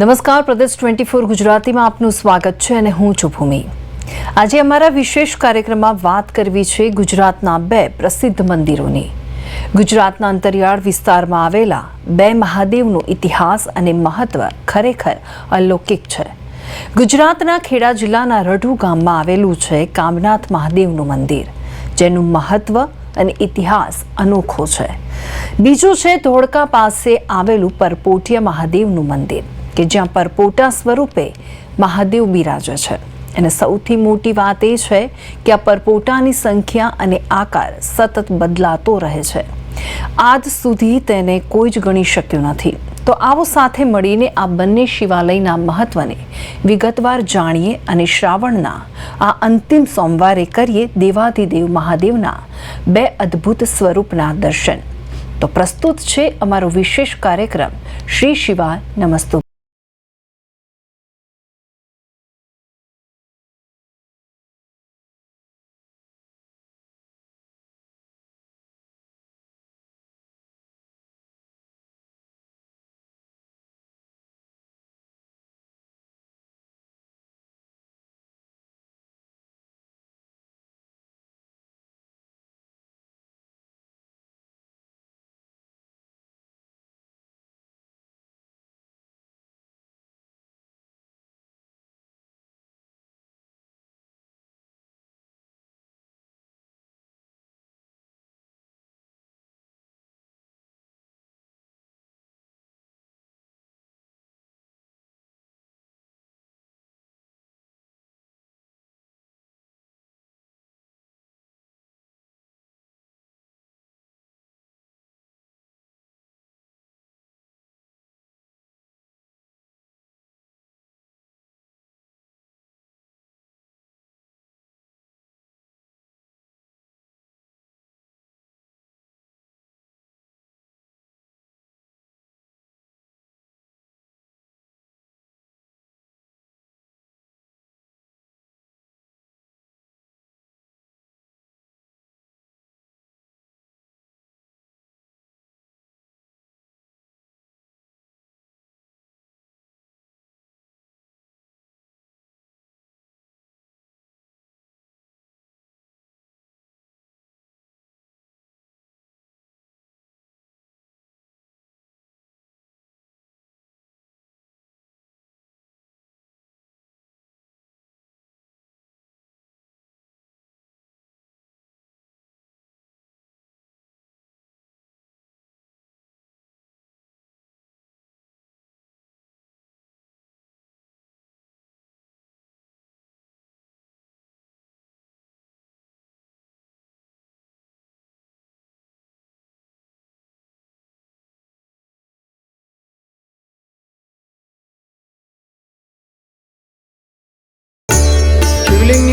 નમસ્કાર, પ્રદેશ twenty four ગુજરાતીમાં આપનું સ્વાગત છે અને હું છું ભૂમિ. આજે અમારા વિશેષ કાર્યક્રમમાં વાત કરવી છે ગુજરાતના બે પ્રસિદ્ધ મંદિરોની. ગુજરાતના અંતરિયાળ વિસ્તારમાં આવેલા બે મહાદેવનો ઇતિહાસ અને મહત્વ ખરેખર અલૌકિક છે. ગુજરાતના ખેડા જિલ્લાના રઢુ ગામમાં આવેલું છે કામનાથ મહાદેવનું મંદિર, જેનું મહત્વ અને ઇતિહાસ અનોખો છે. બીજું છે ધોળકા પાસે આવેલું પરપોટિયા મહાદેવનું મંદિર. કે જ્યાં પરપોટા સ્વરૂપે મહાદેવ બિરાજે છે. અને સૌથી મોટી વાત એ છે કે આ પરપોટાની સંખ્યા અને આકાર સતત બદલાતો રહે છે. આજ સુધી તેને કોઈ જ ગણી શક્યું નથી. તો આવો સાથે મળીને આ બંને શિવાલયના મહત્વને વિગતવાર જાણીએ અને શ્રાવણના આ અંતિમ સોમવારે કરીએ દેવાધિદેવ મહાદેવના બે અદ્ભુત સ્વરૂપના દર્શન. તો પ્રસ્તુત છે અમારો વિશેષ કાર્યક્રમ શ્રી શિવા નમસ્તુ.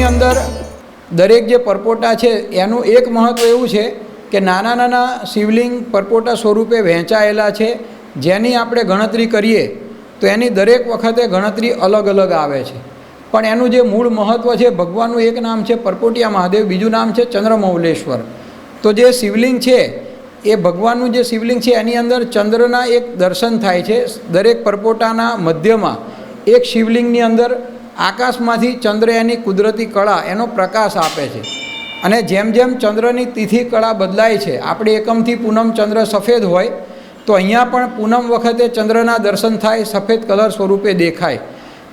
અંદર દરેક જે પરપોટા છે, એનું એક મહત્ત્વ એવું છે કે નાના નાના શિવલિંગ પરપોટા સ્વરૂપે વહેંચાયેલા છે. જેની આપણે ગણતરી કરીએ, તો એની દરેક વખતે ગણતરી અલગ અલગ આવે છે. પણ એનું જે મૂળ મહત્ત્વ છે, ભગવાનનું એક નામ છે પરપોટિયા મહાદેવ, બીજું નામ છે ચંદ્રમૌલેશ્વર. તો જે શિવલિંગ છે, એ ભગવાનનું જે શિવલિંગ છે, એની અંદર ચંદ્રના એક દર્શન થાય છે. દરેક પરપોટાના મધ્યમાં એક શિવલિંગની અંદર આકાશમાંથી ચંદ્ર એની કુદરતી કળા એનો પ્રકાશ આપે છે. અને જેમ જેમ ચંદ્રની તિથિ કળા બદલાય છે, આપણે એકમથી પૂનમ ચંદ્ર સફેદ હોય, તો અહીંયા પણ પૂનમ વખતે ચંદ્રના દર્શન થાય, સફેદ કલર સ્વરૂપે દેખાય.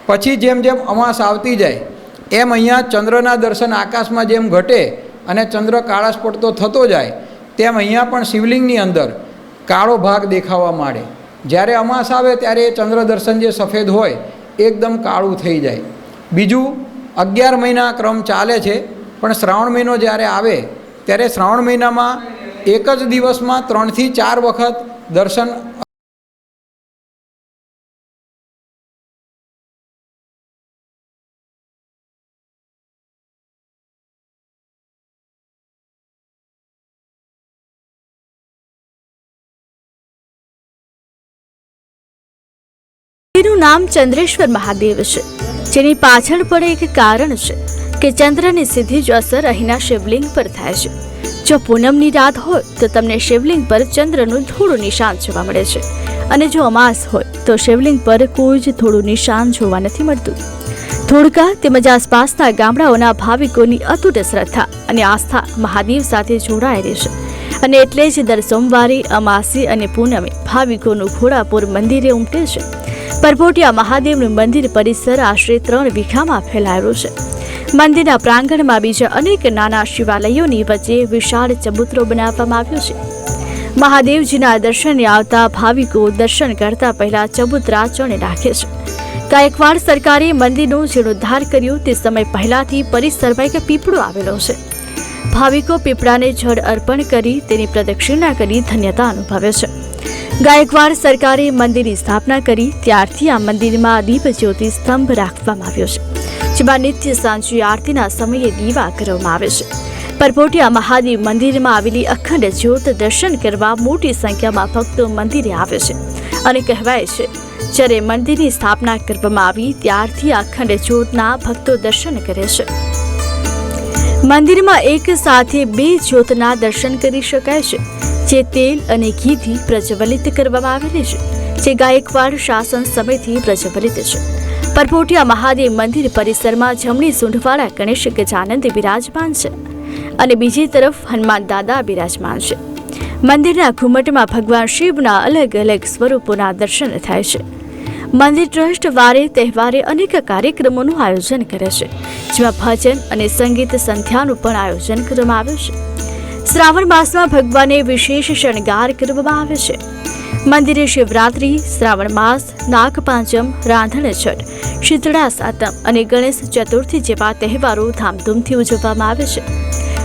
પછી જેમ જેમ અમાસ આવતી જાય, એમ અહીંયા ચંદ્રના દર્શન આકાશમાં જેમ ઘટે અને ચંદ્ર કાળાશ પડતો થતો જાય, તેમ અહીંયા પણ શિવલિંગની અંદર કાળો ભાગ દેખાવા માંડે. જ્યારે અમાસ આવે ત્યારે એ ચંદ્ર દર્શન જે સફેદ હોય, એકદમ કાળું થઈ જાય. બીજું, અગિયાર મહિના ક્રમ ચાલે છે, પણ શ્રાવણ મહિનો જ્યારે આવે, ત્યારે શ્રાવણ મહિનામાં એક જ દિવસમાં ત્રણથી ચાર વખત દર્શન તેનું નામ ચંદ્રેશ્વર મહાદેવ છે. જેની પાછળ પણ એક કારણ છે કે ચંદ્રની સીધી જ અસર અહીંના શિવલિંગ પર થાય છે. જો પૂનમની રાત હોય, તો તમને શિવલિંગ પર ચંદ્રનું થોડું નિશાન જોવા મળે છે. અને જો અમાસ હોય, તો શિવલિંગ પર કોઈ જ થોડું નિશાન જોવા નથી મળતું. ધોળકા તેમજ આસપાસના ગામડાઓના ભાવિકોની અતૂટ શ્રદ્ધા અને આસ્થા મહાદેવ સાથે જોડાયેલી છે. અને એટલે જ દર સોમવારે અમાસી અને પૂનમે ભાવિકોનું ઘોડાપુર મંદિરે ઉમટે છે. પરપોટિયા મહાદેવનું મંદિર પરિસર આશરે ત્રણ વીઘામાં ફેલાયેલું છે. મંદિરના પ્રાંગણમાં બીજા અનેક નાના શિવાલયોની વચ્ચે વિશાળ ચબૂતરો બનાવવામાં આવ્યો છે. મહાદેવજીના દર્શને આવતા ભાવિકો દર્શન કરતા પહેલા ચબૂતરા ચણે રાખે છે. ગાયકવાડ સરકારે મંદિરનો જીર્ણોદ્ધાર કર્યો તે સમય પહેલાથી પરિસરમાં એક પીપળો આવેલો છે. ભાવિકો પીપળાને જળ અર્પણ કરી તેની પ્રદક્ષિણા કરી ધન્યતા અનુભવે છે. ગાયકવાડ સરકારે મંદિરની સ્થાપના કરી, ત્યારથી આ મંદિરમાં દીપ જ્યોતિ સ્તંભ રાખવામાં આવ્યો છે, જેમાં નિત્ય સાંજે આરતીના સમયે દીવા કરવામાં આવે છે. પરપોટિયા મહાદેવ મંદિરમાં આવેલી અખંડ જ્યોત દર્શન કરવા મોટી સંખ્યામાં ભક્તો મંદિરે આવે છે અને કહેવાય છે, જ્યારે મંદિરની સ્થાપના કરવામાં આવી, ત્યારથી અખંડ જ્યોતના ભક્તો દર્શન કરે છે. મંદિરમાં એક સાથે બે જ્યોતના દર્શન કરી શકાય છે, જે તેલ અને ઘીથી પ્રજ્વલિત કરવામાં આવેલી છે, જે ગાયકવાડ શાસન સમયથી પ્રજ્વલિત છે. પરપોટિયા મહાદેવ મંદિર પરિસરમાં જમણી સૂંઢવાળા ગણેશ ગજાનંદ બિરાજમાન છે અને બીજી તરફ હનુમાન દાદા બિરાજમાન છે. મંદિરના ઘુમટમાં ભગવાન શિવના અલગ અલગ સ્વરૂપોના દર્શન થાય છે. મંદિર ટ્રસ્ટ વારે તહેવારે અનેક કાર્યક્રમોનું આયોજન કરે છે, જેમાં ભજન અને સંગીત સંધ્યાનું પણ આયોજન કરવામાં આવ્યું છે. શ્રાવણ માસમાં ભગવાનને વિશેષ શણગાર કરવામાં આવે છે. મંદિરે શિવરાત્રિ, શ્રાવણ માસ નાગપાંચમ રાંધણ છઠ, શીતળા સાતમ અને ગણેશ ચતુર્થી જેવા તહેવારો ધામધૂમથી ઉજવવામાં આવે છે.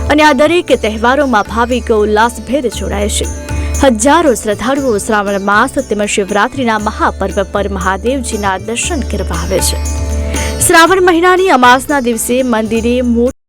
અને આ દરેક તહેવારોમાં ભાવિકો ઉલ્લાસભેર જોડાય છે. હજારો શ્રદ્ધાળુઓ શ્રાવણ માસ તેમજ શિવરાત્રિના મહાપર્વ પર મહાદેવજીના દર્શન કરવા આવે છે. શ્રાવણ મહિનાની અમાસના દિવસે મંદિરે મોટી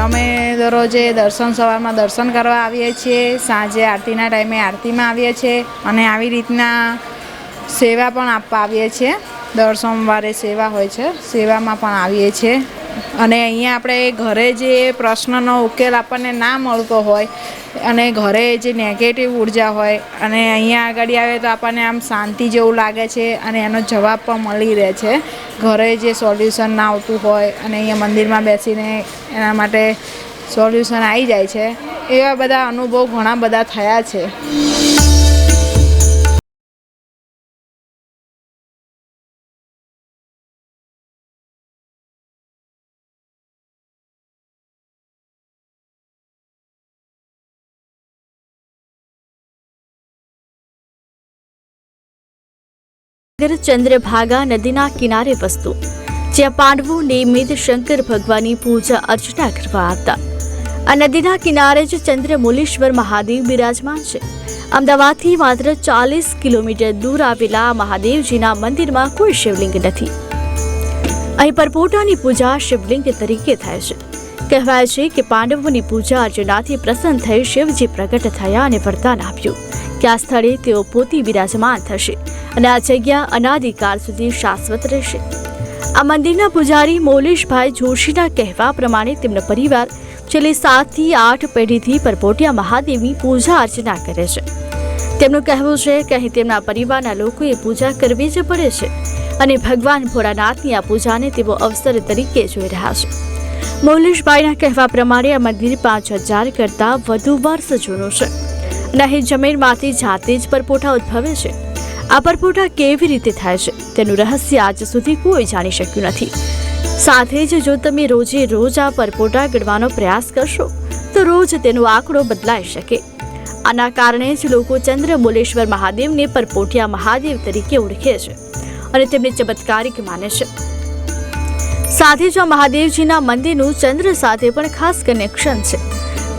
અમે દરરોજે દર્શન સવારમાં દર્શન કરવા આવીએ છીએ, સાંજે આરતીના ટાઈમે આરતીમાં આવીએ છીએ અને આવી રીતના સેવા પણ આપવા આવીએ છીએ. દર સોમવારે સેવા હોય છે, સેવામાં પણ આવીએ છીએ. અને અહીંયા આપણે ઘરે જે પ્રશ્નનો ઉકેલ આપણને ના મળતો હોય અને ઘરે જે નેગેટિવ ઊર્જા હોય અને અહીંયા આગળ આવે તો આપણને આમ શાંતિ જેવું લાગે છે અને એનો જવાબ પણ મળી રહે છે. ઘરે જે સોલ્યુશન ના આવતું હોય અને અહીંયા મંદિરમાં બેસીને એના માટે સોલ્યુશન આવી જાય છે. એવા બધા અનુભવ ઘણા બધા થયા છે. ચંદ્રભાગા નદીના કિનારે વસતું. જ્યાં પાંડવો નિયમિત શંકર ભગવાનની પૂજા અર્ચના કરવા આવતા. આ નદીના કિનારે જ ચંદ્રમુલેશ્વર મહાદેવ બિરાજમાન છે. અમદાવાદથી માત્ર ચાલીસ કિલોમીટર દૂર આવેલા મહાદેવજીના મંદિરમાં કોઈ શિવલિંગ નથી. અહીં પરપોટાની પૂજા શિવલિંગ તરીકે થાય છે. કહેવાય છે કે પાંડવોની પૂજા અર્ચનાથી પ્રસન્ન થઈ શિવજી પ્રગટ થયા અને વરદાન આપ્યું. કે આ સ્થળે તેઓ પોતે બિરાજમાન થશે. અને આ જગ્યા અનાદિકાળ સુધી શાશ્વત રહેશે. આ મંદિરના પૂજારી મૌલેશભાઈ જોશીના કહેવા પ્રમાણે તેમનો પરિવાર છેલ્લી સાતથી આઠ પેઢીથી પરપોટિયા મહાદેવની પૂજા અર્ચના કરે છે. તેમનું કહેવું છે કે અહીં તેમના પરિવારના લોકોએ પૂજા કરવી જ પડે છે અને ભગવાન ભોળાનાથની આ પૂજાને તેઓ અવસર તરીકે જોઈ રહ્યા છે. મૌલેશભાઈના કહેવા પ્રમાણે આ મંદિર પાંચ હજાર કરતાં વધુ વર્ષ જૂનું છે. અને અહીં જમીનમાંથી જાતે જ પરપોટા ઉદ્ભવે છે. આ પરપોટા કેવી રીતે થાય છે? તેનું રહસ્ય આજ સુધી કોઈ જાણી શક્યું નથી. સાથે જ જો તમે રોજે રોજ આ પરપોટા ગળવાનો પ્રયાસ કરશો, તો રોજ તેનો આંકડો બદલાઈ શકે. આના કારણે જ લોકો ચંદ્રબોલેશ્વર મહાદેવને પરપોટિયા મહાદેવ તરીકે ઓળખે છે અને તેમને ચમત્કારિક માને છે. સાથે જ મહાદેવજીના મંદિરનું ચંદ્ર સાથે પણ ખાસ કનેક્શન છે.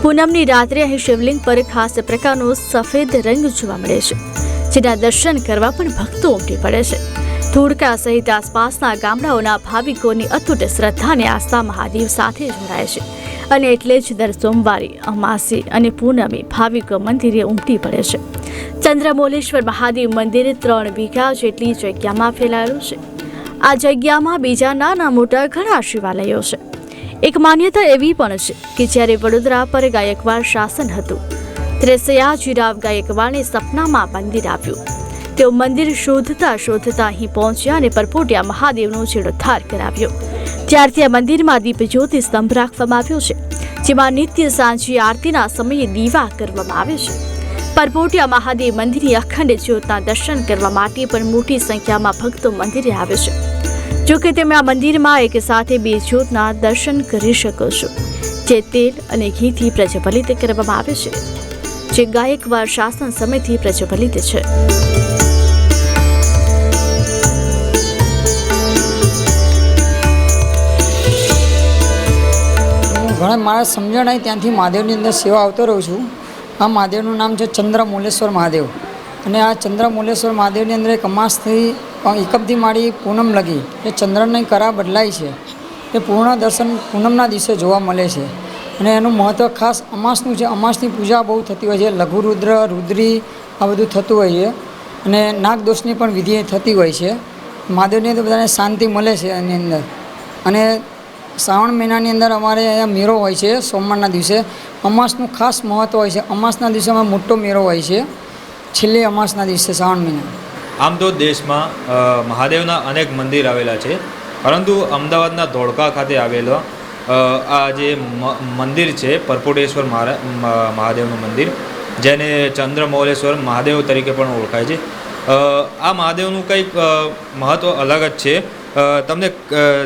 પૂનમની રાત્રે અહીં શિવલિંગ પર ખાસ પ્રકારનો સફેદ રંગ જોવા મળે છે. જેના દર્શન કરવા પણ ભક્તો ઉમટી પડે છે. ધોળકા સહિત આસપાસના ગામડાઓના ભાવિકોની અતૂટ શ્રદ્ધા અને આસ્થા મહાદેવ સાથે જોડાય છે. અને એટલે જ દર સોમવારે અમાસી અને પૂનમે ભાવિકો મંદિરે ઉમટી પડે છે. ચંદ્રમોલેશ્વર મહાદેવ મંદિર ત્રણ વીઘા જેટલી જગ્યામાં ફેલાયેલું છે. આ જગ્યામાં બીજા નાના મોટા ઘણા શિવાલયો છે. એક માન્યતા એવી પણ છે કે જ્યારે વડોદરા પર ગાયકવાડ શાસન હતું ત્યારે સયાજીરાવ ગાયકવાડને સપનામાં મંદિર આવ્યું. તેઓ મંદિર શોધતા શોધતા અહીં પહોંચ્યા અને પરપોટિયા મહાદેવનો જીર્ણોદ્ધાર કરાવ્યો. ત્યારથી આ મંદિરમાં દીપ જ્યોતિ સ્તંભ રાખવામાં આવ્યો છે, જેમાં નિત્ય સાંજે આરતીના સમયે દીવા કરવામાં આવે છે. પરપોટિયા મહાદેવ મંદિરની અખંડ જ્યોતના દર્શન કરવા માટે પણ મોટી સંખ્યામાં ભક્તો મંદિરે આવે છે. જોકે તમે આ મંદિરમાં એક સાથે બે જ્યોતના દર્શન કરી શકો છો, જે તેલ અને ઘીથી પ્રજ્વલિત કરવામાં આવે છે. જે ગાયકવાડ શાસન સમયથી પ્રજ્વલિત છે. ઘણા મારા સમજણ ત્યાંથી મહાદેવની અંદર સેવા આવતો રહું છું. આ મહાદેવનું નામ છે ચંદ્રમૂલેશ્વર મહાદેવ. અને આ ચંદ્રમૂલેશ્વર મહાદેવની અંદર એક અમાસથી એકબથી માળી પૂનમ લગી. એ ચંદ્રની કરા બદલાય છે. એ પૂર્ણ દર્શન પૂનમના દિવસે જોવા મળે છે. અને એનું મહત્ત્વ ખાસ અમાસનું છે. અમાસની પૂજા બહુ થતી હોય છે. લઘુરુદ્ર રુદ્રી આ બધું થતું હોય છે. અને નાગદોષની પણ વિધિ થતી હોય છે. મહાદેવની તો બધાને શાંતિ મળે છે એની અંદર. અને શ્રાવણ મહિનાની અંદર અમારે અહીંયા મેળો હોય છે સોમવારના દિવસે. અમાસનું ખાસ મહત્ત્વ હોય છે. અમાસના દિવસે અમારે મોટો મેળો હોય છે. છેલ્લે અમાસના દિવસે શ્રાવણ મહિના. આમ તો દેશમાં મહાદેવના અનેક મંદિર આવેલા છે. પરંતુ અમદાવાદના ધોળકા ખાતે આવેલો આ જે મંદિર છે, પરપોટેશ્વર મહાદેવનું મંદિર, જેને ચંદ્રમૌલેશ્વર મહાદેવ તરીકે પણ ઓળખાય છે. આ મહાદેવનું કંઈક મહત્ત્વ અલગ જ છે. તમને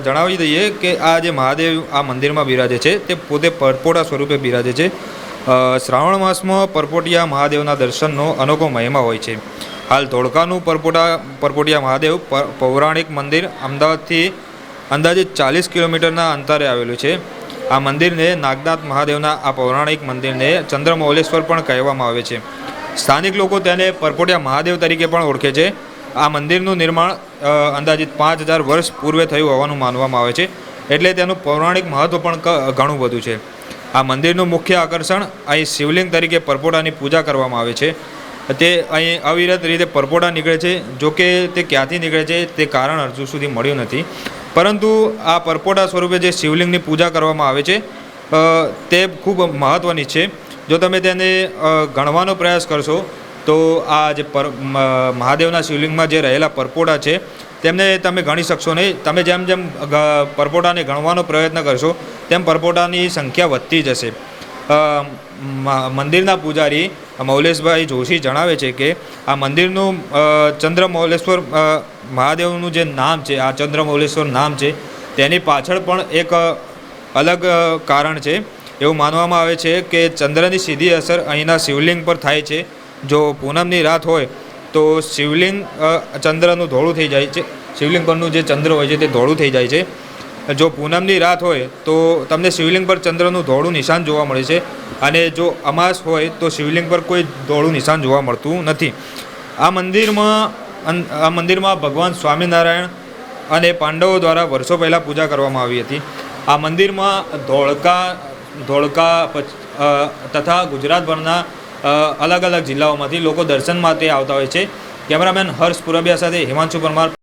જણાવી દઈએ કે આ જે મહાદેવ આ મંદિરમાં બિરાજે છે, તે પોતે પરપોટા સ્વરૂપે બિરાજે છે. શ્રાવણ માસમાં પરપોટિયા મહાદેવના દર્શનનો અનોખો મહિમા હોય છે. હાલ ધોળકાનું પરપોટા, પરપોટિયા મહાદેવ પૌરાણિક મંદિર અમદાવાદથી અંદાજે ચાલીસ કિલોમીટરના અંતરે આવેલું છે. આ મંદિરને નાગનાથ મહાદેવના આ પૌરાણિક મંદિરને ચંદ્રમૌલેશ્વર પણ કહેવામાં આવે છે. સ્થાનિક લોકો તેને પરપોટિયા મહાદેવ તરીકે પણ ઓળખે છે. આ મંદિરનું નિર્માણ અંદાજિત પાંચ હજાર વર્ષ પૂર્વે થયું હોવાનું માનવામાં આવે છે. એટલે તેનું પૌરાણિક મહત્ત્વ પણ ઘણું બધું છે. આ મંદિરનું મુખ્ય આકર્ષણ અહીં શિવલિંગ તરીકે પરપોટાની પૂજા કરવામાં આવે છે. તે અહીં અવિરત રીતે પરપોટા નીકળે છે. જો કે તે ક્યાંથી નીકળે છે તે કારણ હજુ સુધી મળ્યું નથી. પરંતુ આ પરપોટા સ્વરૂપે જે શિવલિંગની પૂજા કરવામાં આવે છે તે ખૂબ મહત્ત્વની છે. જો તમે તેને ગણવાનો પ્રયાસ કરશો, તો આ જે પર મહાદેવના શિવલિંગમાં જે રહેલા પરપોટા છે, તેમને તમે ગણી શકશો નહીં. તમે જેમ જેમ પરપોટાને ગણવાનો પ્રયત્ન કરશો, તેમ પરપોટાની સંખ્યા વધતી જશે. મંદિરના પૂજારી મૌલેશભાઈ જોશી જણાવે છે કે આ મંદિરનું ચંદ્ર મૌલેશ્વર મહાદેવનું જે નામ છે, આ ચંદ્ર મૌલેશ્વર નામ છે, તેની પાછળ પણ એક અલગ કારણ છે. એવું માનવામાં આવે છે કે ચંદ્રની સીધી અસર અહીંના શિવલિંગ પર થાય છે. જો પૂનમની રાત હોય તો શિવલિંગ ચંદ્રનું ધોળું થઈ જાય છે. શિવલિંગ પરનું જે ચંદ્ર હોય છે તે ધોળું થઈ જાય છે. જો પૂનમની રાત હોય તો તમને શિવલિંગ પર ચંદ્રનું ધોળું નિશાન જોવા મળે છે. અને જો અમાસ હોય તો શિવલિંગ પર કોઈ ધોળું નિશાન જોવા મળતું નથી. આ મંદિરમાં આ મંદિરમાં ભગવાન સ્વામિનારાયણ અને પાંડવો દ્વારા વર્ષો પહેલાં પૂજા કરવામાં આવી હતી. આ મંદિરમાં ધોળકા ધોળકા તથા ગુજરાતભરના અલગ અલગ જિલ્લાઓમાંથી લોકો દર્શન માટે આવતા હોય છે. કેમેરામેન હર્ષ પુરબિયા સાથે હિમાંશુ પરમાર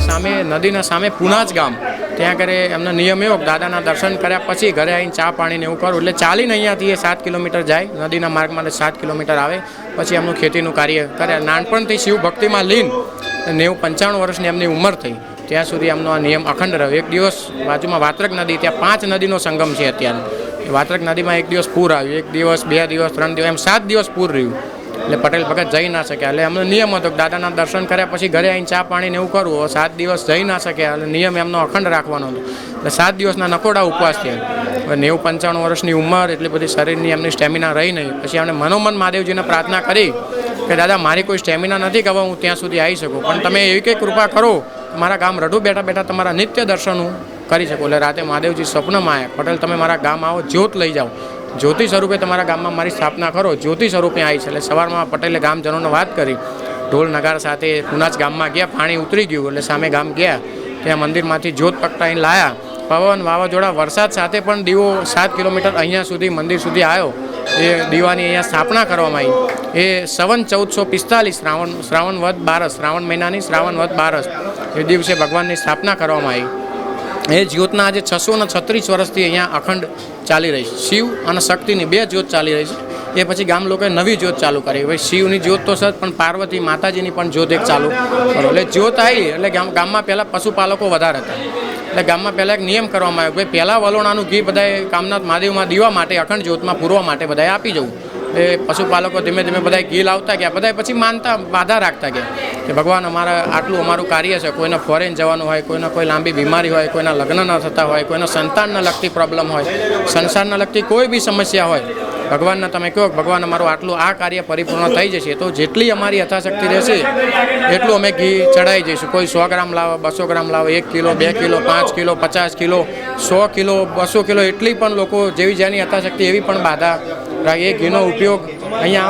સામે, નદીના સામે પુનાજ ગામ. ત્યાં કરે એમનો નિયમ એવો દાદાના દર્શન કર્યા પછી ઘરે આવીને ચા પાણીને એવું કરું. એટલે ચાલીને અહીંયાથી એ સાત કિલોમીટર જાય. નદીના માર્ગમાં સાત કિલોમીટર આવે. પછી એમનું ખેતીનું કાર્ય કરે. નાનપણથી શિવ ભક્તિમાં લીન. નેવું પંચાણું વર્ષની એમની ઉંમર થઈ. ત્યાં સુધી એમનો આ નિયમ અખંડ રહ્યો. એક દિવસ બાજુમાં વાત્રક નદી, ત્યાં પાંચ નદીનો સંગમ છે અત્યારે વાત્રક નદીમાં એક દિવસ પૂર આવ્યું. એક દિવસ, બે દિવસ, ત્રણ દિવસ, એમ સાત દિવસ પૂર રહ્યું. એટલે પટેલ ભગત જઈ ના શક્યા એટલે એમનો નિયમ હતો દાદાના દર્શન કર્યા પછી ઘરે આવીને ચા પાણીને એવું કરવું સાત દિવસ જઈ ના શક્યા એટલે નિયમ એમનો અખંડ રાખવાનો હતો. એટલે સાત દિવસના નકોડા ઉપવાસ થયા. નેવું પંચાણું વર્ષની ઉંમર એટલી બધી શરીરની એમની સ્ટેમિના રહી નહીં. પછી એમણે મનોમન મહાદેવજીને પ્રાર્થના કરી કે, દાદા, મારી કોઈ સ્ટેમિના નથી કે હવે હું ત્યાં સુધી આવી શકું. પણ તમે એવી કંઈ કૃપા કરો મારા ગામ રઢું બેઠા બેઠા તમારા નિત્ય દર્શન હું કરી શકું. એટલે રાતે મહાદેવજી સ્વપ્નમાં આવ્યા. પટેલ, તમે મારા ગામ આવો, જ્યોત લઈ જાઓ. જ્યોતિ સ્વરૂપે તમારા ગામમાં મારી સ્થાપના કરો. જ્યોતિ સ્વરૂપે આવી છે. એટલે સવારમાં પટેલે ગામજનોને વાત કરી. ઢોલ નગાર સાથે પુનાજ ગામમાં ગયા. પાણી ઉતરી ગયું એટલે સામે ગામ ગયા. ત્યાં મંદિરમાંથી જ્યોત પકડાઈને લાયા. પવન વાવાઝોડા, વરસાદ સાથે પણ દીવો સાત કિલોમીટર અહીંયા સુધી, મંદિર સુધી આવ્યો. એ દીવાની અહીંયા સ્થાપના કરવામાં આવી. એ સવન ચૌદસો પિસ્તાલીસ, શ્રાવણ શ્રાવણ વધ બારસ, શ્રાવણ મહિનાની શ્રાવણ વધ બારસ એ દિવસે ભગવાનની સ્થાપના કરવામાં આવી. એ જ્યોતના આજે છસો ને છત્રીસ વર્ષથી અહીંયા અખંડ ચાલી રહી છે. શિવ અને શક્તિની બે જ્યોત ચાલી રહી છે. એ પછી ગામ લોકોએ નવી જ્યોત ચાલુ કરી. ભાઈ શિવની જ્યોત તો સર, પણ પાર્વતી માતાજીની પણ જ્યોત એક ચાલુ કરો. એટલે જ્યોત આવી, એટલે ગામ, ગામમાં પહેલાં પશુપાલકો વધારે હતા. એટલે ગામમાં પહેલાં એક નિયમ કરવામાં આવ્યો ભાઈ પહેલાં વલોણાનું ઘી બધાએ કામનાથ મહાદેવમાં દીવા માટે, અખંડ જ્યોતમાં પૂરવા માટે બધાએ આપી જવું. એ પશુપાલકો ધીમે ધીમે બધા ઘી લાવતા ગયા. બધા પછી માનતા, બાધા રાખતા ગયા કે ભગવાન અમારા આટલું અમારું કાર્ય છે. કોઈને ફોરેન જવાનું હોય, કોઈને કોઈ લાંબી બીમારી હોય, કોઈના લગ્ન ન થતા હોય, કોઈને સંતાનને લગતી પ્રોબ્લેમ હોય સંસારને લગતી કોઈ બી સમસ્યા હોય, ભગવાનને તમે કહો ભગવાન અમારું આટલું આ કાર્ય પરિપૂર્ણ થઈ જશે, તો જેટલી અમારી યથાશક્તિ રહેશે, એટલું અમે ઘી ચડાવી જઈશું. કોઈ સો ગ્રામ લાવો, બસો ગ્રામ લાવો, એક કિલો, બે કિલો, પાંચ કિલો, પચાસ કિલો, સો કિલો, બસો કિલો, એટલી પણ લોકો જેવી જેની યથાશક્તિ એવી પણ બાધા રાખે એ ઘીનો ઉપયોગ અહીંયા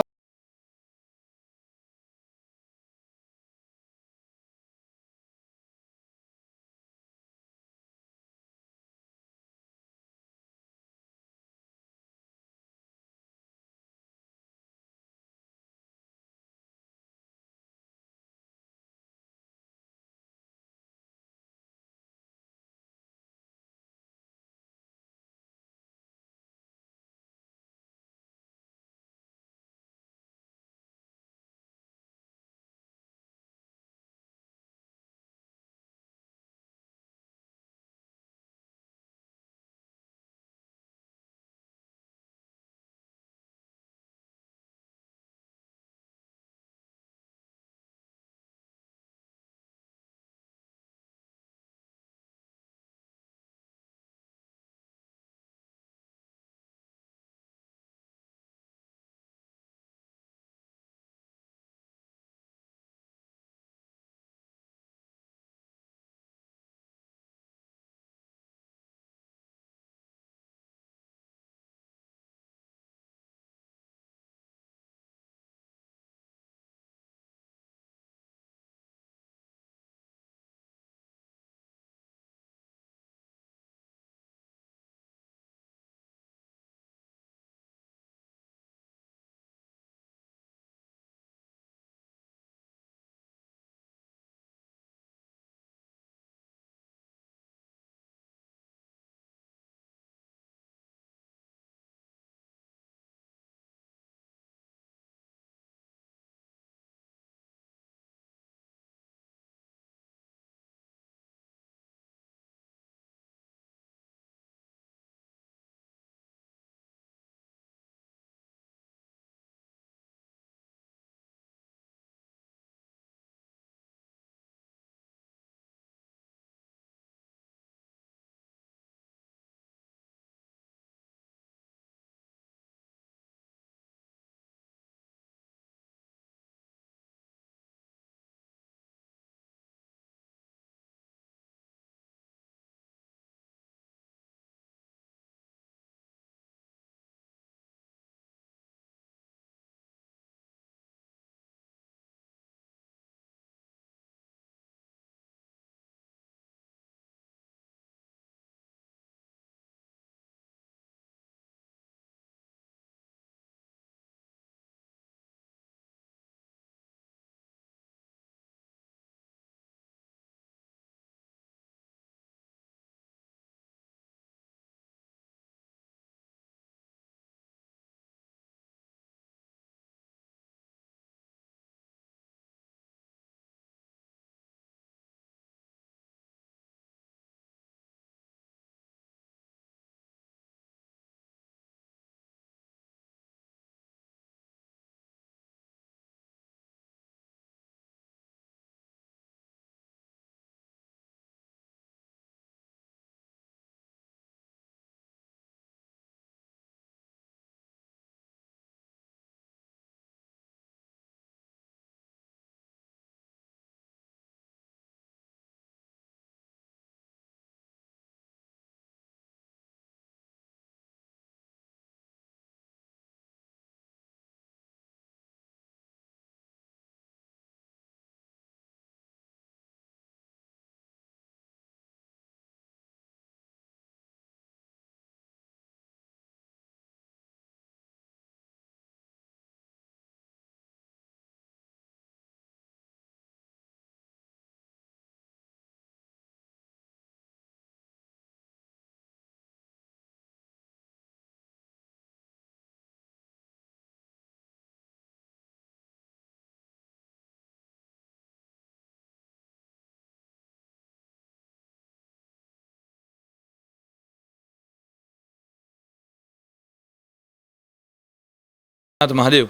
નાથ મહાદેવ.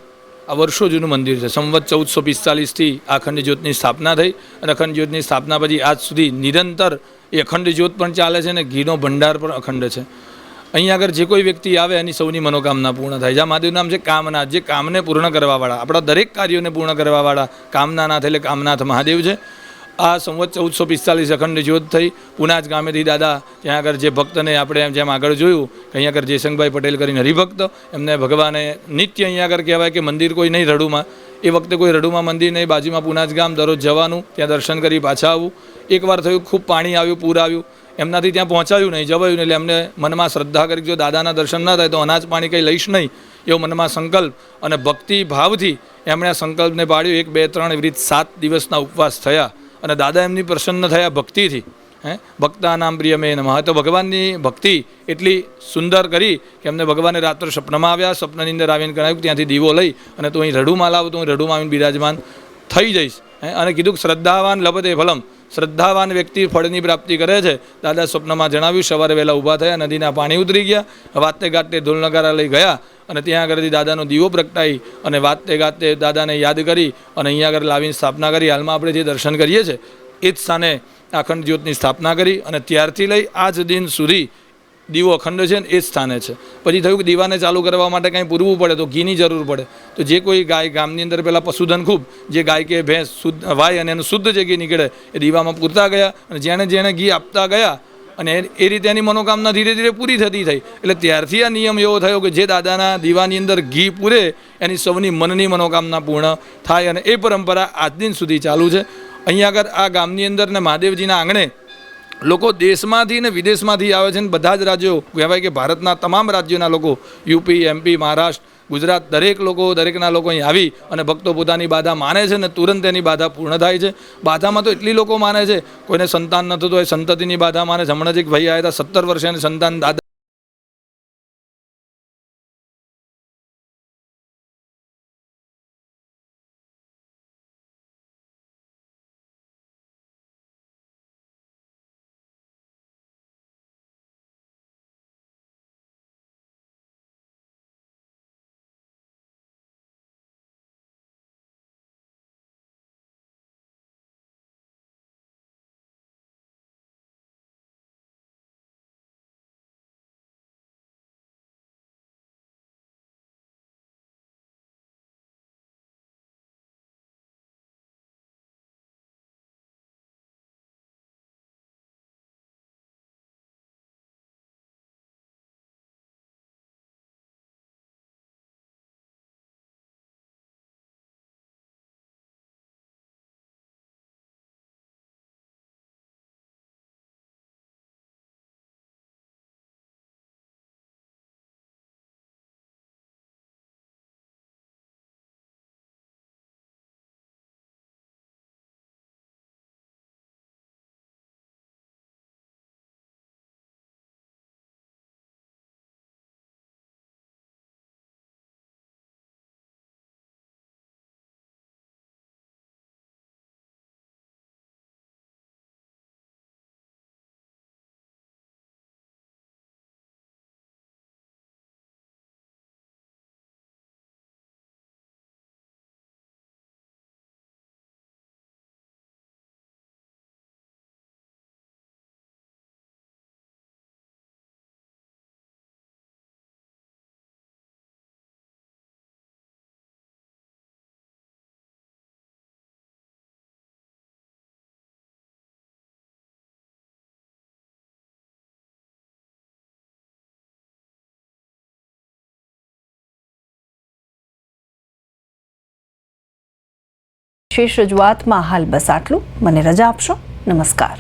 આ વર્ષો જૂનું મંદિર છે. સંવત ચૌદસો પિસ્તાલીસથી આ અખંડ જ્યોતની સ્થાપના થઈ અને અખંડ જ્યોતની સ્થાપના પછી આજ સુધી નિરંતર એ અખંડ જ્યોત પણ ચાલે છે અને ઘીનો ભંડાર પણ અખંડ છે. અહીંયા આગળ જે કોઈ વ્યક્તિ આવે એની સૌની મનોકામના પૂર્ણ થાય જ્યાં મહાદેવનું નામ છે કામનાથ, જે કામને પૂર્ણ કરવાવાળા. આપણા દરેક કાર્યોને પૂર્ણ કરવાવાળા કામનાનાથ એટલે કામનાથ મહાદેવ છે. આ સંવત ચૌદસો પિસ્તાલીસ અખંડ જ્યોત થઈ. પુનાજ ગામેથી દાદા, ત્યાં આગળ જે ભક્તને આપણે એમ જેમ આગળ જોયું, કે અહીંયા આગળ જયશંકભાઈ પટેલ કરીને હરિભક્ત, એમને ભગવાને નિત્ય અહીંયા આગળ કહેવાય કે મંદિર કોઈ નહીં, રડુમાં. એ વખતે કોઈ રડુમાં મંદિર નહીં, બાજુમાં પુનાજ ગામ, દરરોજ જવાનું, ત્યાં દર્શન કરી પાછા આવવું. એકવાર થયું, ખૂબ પાણી આવ્યું, પૂર આવ્યું. એમનાથી ત્યાં પહોંચાયું નહીં, જવાયું નહીં, એટલે એમને મનમાં શ્રદ્ધા કરી જો દાદાના દર્શન ના થાય તો અનાજ પાણી કંઈ લઈશ નહીં, એવો મનમાં સંકલ્પ અને ભક્તિ ભાવથી એમણે આ સંકલ્પને પાડ્યો. એક, બે, ત્રણ, એવી રીતે સાત દિવસના ઉપવાસ થયા. અને દાદા એમની પ્રસન્ન થયા ભક્તિથી, હે? ભક્તાનામ પ્રિય મેં નમઃ. તો ભગવાનની ભક્તિ એટલી સુંદર કરી કે એમને ભગવાને રાત્રે સ્વપ્નમાં આવ્યા, સ્વપ્નની અંદર આવીને કરાયું ત્યાંથી દીવો લઈ અને તું અહીં રડુમાં લાવ તો હું રડુમાં આવીને બિરાજમાન થઈ જઈશ, હે? અને કીધું કે શ્રદ્ધાવાન લભતે ફલમ. શ્રદ્ધાવાન વ્યક્તિ ફળની પ્રાપ્તિ કરે છે. દાદા સ્વપ્નમાં જણાવ્યું, સવારે વહેલા ઊભા થયા, નદીના પાણી ઉતરી ગયા, વાતે ગાતે ઢોલનગારા લઈ ગયા અને ત્યાં આગળથી દાદાનો દીવો પ્રગટાઈ અને વાતે ગાતે દાદાને યાદ કરી અને અહીંયા આગળ લાવીને સ્થાપના કરી. હાલમાં આપણે જે દર્શન કરીએ છીએ એ જ સ્થાને અખંડ જ્યોતની સ્થાપના કરી અને ત્યારથી લઈ આજ દિન સુધી દીવો અખંડ છે ને એ જ સ્થાને છે. પછી થયું કે દીવાને ચાલુ કરવા માટે કાંઈ પૂરવું પડે તો ઘીની જરૂર પડે. તો જે કોઈ ગાય ગામની અંદર પહેલાં પશુધન ખૂબ, જે ગાય કે ભેંસ શુદ્ધ, વાય અને એનું શુદ્ધ જે ઘી નીકળે, એ દીવામાં પૂરતા ગયા અને જેણે જેણે ઘી આપતા ગયા અને એ- રીતે એની મનોકામના ધીરે ધીરે પૂરી થતી થઈ. એટલે ત્યારથી આ નિયમ એવો થયો કે જે દાદાના દીવાની અંદર ઘી પૂરે, એની સૌની મનની મનોકામના પૂર્ણ થાય અને એ પરંપરા આજ દિન સુધી ચાલુ છે. અહીંયા આગળ આ ગામની અંદર ને મહાદેવજીના આંગણે લોકો દેશમાંથી ને વિદેશમાંથી આવે છે ને બધા જ રાજ્યો કહેવાય કે ભારતના તમામ રાજ્યોના લોકો યુપી એમપી મહારાષ્ટ્ર, ગુજરાત દરેક લોકો, દરેકના લોકો અહીં આવી અને ભક્તો પોતાની બાધા માને છે ને તુરંત એની બાધા પૂર્ણ થાય છે. બાધામાં તો એટલી લોકો માને છે, કોઈને સંતાન નથી તો એ સંતતિની બાધા માને હમણાં જ એક ભાઈ આવ્યા હતા, સત્તર વર્ષે સંતાન દાદા વિશેષ રજૂઆતમાં હાલ બસ આટલું. મને રજા આપશો. નમસ્કાર.